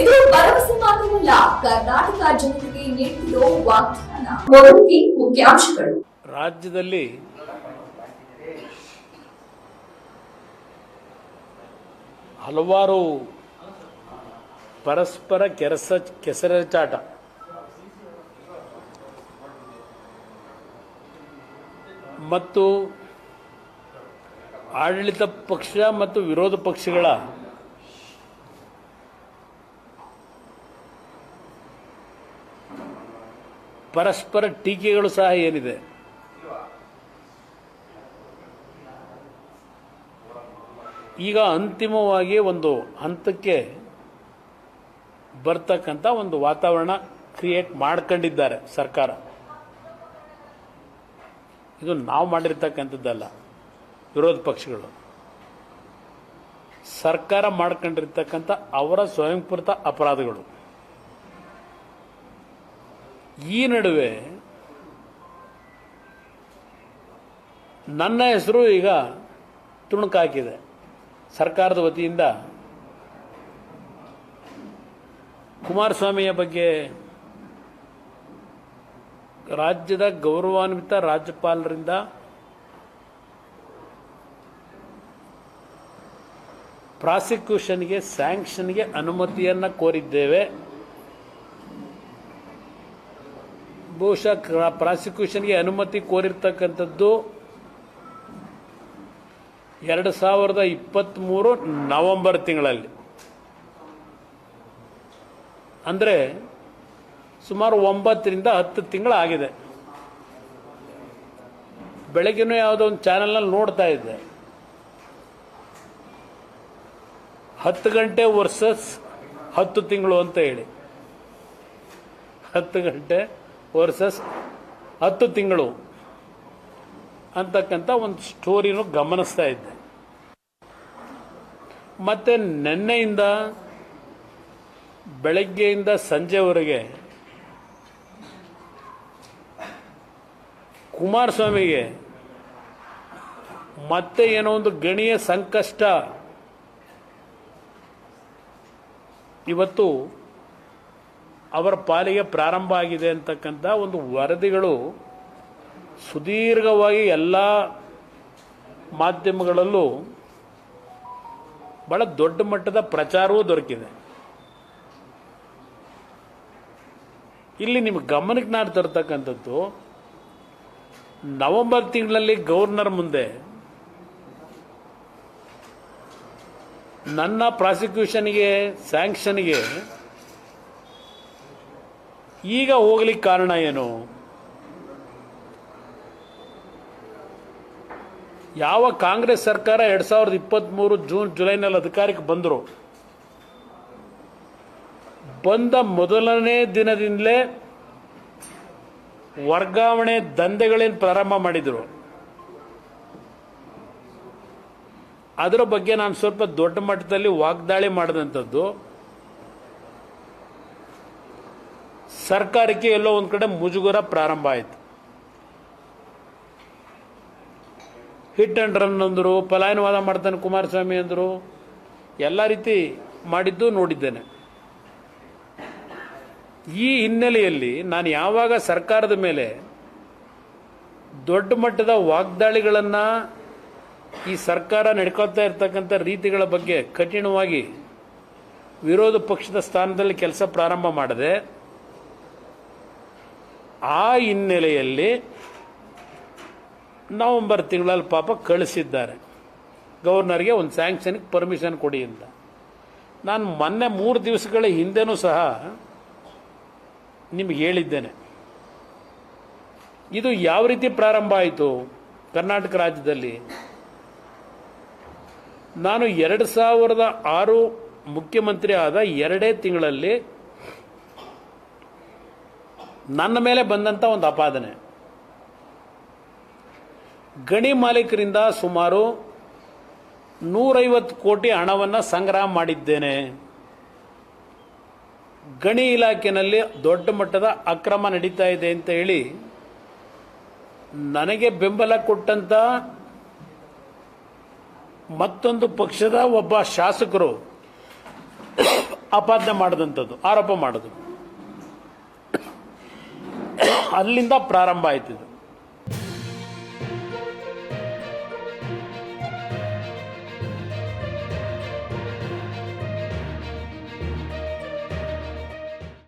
ಇದು ಭರವಸೆ ಮಾತ್ರವಲ್ಲ, ಕರ್ನಾಟಕ ಜನತೆಗೆ ನೀಡುತ್ತಿರೋ ವಾಗ್ದಾನ. ಮುಖ್ಯಾಂಶಗಳು. ರಾಜ್ಯದಲ್ಲಿ ಹಲವಾರು ಪರಸ್ಪರ ಕೆರಸ ಕೆಸರಚಾಟ ಮತ್ತು ಆಡಳಿತ ಪಕ್ಷ ಮತ್ತು ವಿರೋಧ ಪಕ್ಷಗಳ ಪರಸ್ಪರ ಟೀಕೆಗಳು ಸಹ ಏನಿದೆ? ಈಗ ಅಂತಿಮವಾಗಿ ಒಂದು ಹಂತಕ್ಕೆ ಬರ್ತಕ್ಕಂಥ ಒಂದು ವಾತಾವರಣ ಕ್ರಿಯೇಟ್ ಮಾಡ್ಕೊಂಡಿದ್ದಾರೆ ಸರ್ಕಾರ. ಇದು ನಾವು ಮಾಡಿರ್ತಕ್ಕಂಥದ್ದಲ್ಲ, ವಿರೋಧ ಪಕ್ಷಗಳು. ಸರ್ಕಾರ ಮಾಡ್ಕೊಂಡಿರ್ತಕ್ಕಂಥ ಅವರ ಸ್ವಯಂಕೃತ ಅಪರಾಧಗಳು. ಈ ನಡುವೆ ನನ್ನ ಹೆಸರು ಈಗ ತುಣುಕಾಕಿದೆ ಸರ್ಕಾರದ ವತಿಯಿಂದ ಕುಮಾರಸ್ವಾಮಿಯ ಬಗ್ಗೆ ರಾಜ್ಯದ ಗೌರವಾನ್ವಿತ ರಾಜ್ಯಪಾಲರಿಂದ ಪ್ರಾಸಿಕ್ಯೂಷನ್ಗೆ, ಸ್ಯಾಂಕ್ಷನ್ಗೆ ಅನುಮತಿಯನ್ನು ಕೋರಿದ್ದೇವೆ. ಬಹುಶಃ ಪ್ರಾಸಿಕ್ಯೂಷನ್ಗೆ ಅನುಮತಿ ಕೋರಿರ್ತಕ್ಕಂಥದ್ದು ಎರಡು ಸಾವಿರದ ಇಪ್ಪತ್ತ್ಮೂರು ನವೆಂಬರ್ ತಿಂಗಳಲ್ಲಿ. ಅಂದರೆ ಸುಮಾರು ಒಂಬತ್ತರಿಂದ ಹತ್ತು ತಿಂಗಳಾಗಿದೆ. ಬೆಳಗ್ಗೆನೂ ಯಾವುದೋ ಒಂದು ಚಾನಲ್ನಲ್ಲಿ ನೋಡ್ತಾ ಇದ್ದೆ. ಹತ್ತು ಗಂಟೆ ವರ್ಸಸ್ ಹತ್ತು ತಿಂಗಳು ಅಂತ ಹೇಳಿ. ಹತ್ತು ಗಂಟೆ ವರ್ಸಸ್ ಹತ್ತು ತಿಂಗಳು ಅಂತಕ್ಕಂಥ ಒಂದು ಸ್ಟೋರಿನೂ ಗಮನಿಸ್ತಾ ಇದ್ದೆ. ಮತ್ತೆ ನಿನ್ನೆಯಿಂದ ಬೆಳಗ್ಗೆಯಿಂದ ಸಂಜೆವರೆಗೆ ಕುಮಾರಸ್ವಾಮಿಗೆ ಮತ್ತೆ ಏನೋ ಒಂದು ಗಣಿಯ ಸಂಕಷ್ಟ. ಇವತ್ತು ಅವರ ಪಾಲಿಗೆ ಪ್ರಾರಂಭ ಆಗಿದೆ ಅಂತಕ್ಕಂಥ ಒಂದು ವರದಿಗಳು ಸುದೀರ್ಘವಾಗಿ ಎಲ್ಲ ಮಾಧ್ಯಮಗಳಲ್ಲೂ ಭಾಳ ದೊಡ್ಡ ಮಟ್ಟದ ಪ್ರಚಾರವೂ ದೊರಕಿದೆ. ಇಲ್ಲಿ ನಿಮ್ಮ ಗಮನಕ್ಕೆ ನಾನು ತರ್ತಕ್ಕಂಥದ್ದು, ನವೆಂಬರ್ ತಿಂಗಳಲ್ಲಿ ಗವರ್ನರ್ ಮುಂದೆ ನನ್ನ ಪ್ರಾಸಿಕ್ಯೂಷನ್ಗೆ, ಸ್ಯಾಂಕ್ಷನ್ಗೆ ಈಗ ಹೋಗ್ಲಿಕ್ಕೆ ಕಾರಣ ಏನು? ಯಾವ ಕಾಂಗ್ರೆಸ್ ಸರ್ಕಾರ ಎರಡ್ ಸಾವಿರದ ಇಪ್ಪತ್ತ್ಮೂರು ಜೂನ್ ಜುಲೈನಲ್ಲಿ ಅಧಿಕಾರಕ್ಕೆ ಬಂದರು? ಬಂದ ಮೊದಲನೇ ದಿನದಿಂದಲೇ ವರ್ಗಾವಣೆ ದಂಧೆಗಳೇನು ಪ್ರಾರಂಭ ಮಾಡಿದರು? ಅದರ ಬಗ್ಗೆ ನಾನು ಸ್ವಲ್ಪ ದೊಡ್ಡ ಮಟ್ಟದಲ್ಲಿ ವಾಗ್ದಾಳಿ ಮಾಡಿದಂಥದ್ದು. ಸರ್ಕಾರಕ್ಕೆ ಎಲ್ಲೋ ಒಂದು ಕಡೆ ಮುಜುಗರ ಪ್ರಾರಂಭ ಆಯಿತು. ಹಿಟ್ ಅಂಡ್ ರನ್ ಅಂದರು, ಪಲಾಯನವಾದ ಮಾಡ್ತಾನೆ ಕುಮಾರಸ್ವಾಮಿ ಅಂದರು, ಎಲ್ಲ ರೀತಿ ಮಾಡಿದ್ದು ನೋಡಿದ್ದೇನೆ. ಈ ಹಿನ್ನೆಲೆಯಲ್ಲಿ ನಾನು ಯಾವಾಗ ಸರ್ಕಾರದ ಮೇಲೆ ದೊಡ್ಡ ಮಟ್ಟದ ವಾಗ್ದಾಳಿಗಳನ್ನು ಈ ಸರ್ಕಾರ ನಡ್ಕೊಳ್ತಾ ಇರ್ತಕ್ಕಂಥ ರೀತಿಗಳ ಬಗ್ಗೆ ಕಠಿಣವಾಗಿ ವಿರೋಧ ಪಕ್ಷದ ಸ್ಥಾನದಲ್ಲಿ ಕೆಲಸ ಪ್ರಾರಂಭ ಮಾಡಿದೆ ಆ ಹಿನ್ನೆಲೆಯಲ್ಲಿ ನವೆಂಬರ್ ತಿಂಗಳಲ್ಲಿ ಪಾಪ ಕಳಿಸಿದ್ದಾರೆ. ಗವರ್ನರ್ಗೆ ಒಂದು ಸ್ಯಾಂಕ್ಷನ್ಗೆ ಪರ್ಮಿಷನ್ ಕೊಡಿ ಅಂತ. ನಾನು ಮೊನ್ನೆ ಮೂರು ದಿವಸಗಳ ಹಿಂದೆನೂ ಸಹ ನಿಮಗೆ ಹೇಳಿದ್ದೇನೆ. ಇದು ಯಾವ ರೀತಿ ಪ್ರಾರಂಭ ಆಯಿತು? ಕರ್ನಾಟಕ ರಾಜ್ಯದಲ್ಲಿ ನಾನು ಎರಡು ಸಾವಿರದ ಆರು ಮುಖ್ಯಮಂತ್ರಿ ಆದ ಎರಡೇ ತಿಂಗಳಲ್ಲಿ ನನ್ನ ಮೇಲೆ ಬಂದಂಥ ಒಂದು ಅಪಾದನೆ ಗಣಿ ಮಾಲೀಕರಿಂದ ಸುಮಾರು ನೂರೈವತ್ತು ಕೋಟಿ ಹಣವನ್ನು ಸಂಗ್ರಹ ಮಾಡಿದ್ದೇನೆ. ಗಣಿ ಇಲಾಖೆಯಲ್ಲಿ ದೊಡ್ಡ ಮಟ್ಟದ ಅಕ್ರಮ ನಡೀತಾ ಇದೆ ಅಂತ ಹೇಳಿ ನನಗೆ ಬೆಂಬಲ ಕೊಟ್ಟಂತ ಮತ್ತೊಂದು ಪಕ್ಷದ ಒಬ್ಬ ಶಾಸಕರು ಅಪಾದನೆ ಮಾಡಿದಂಥದ್ದು ಆರೋಪ ಮಾಡೋದು ಅಲ್ಲಿಂದ ಪ್ರಾರಂಭ ಆಯ್ತಿದ್ದು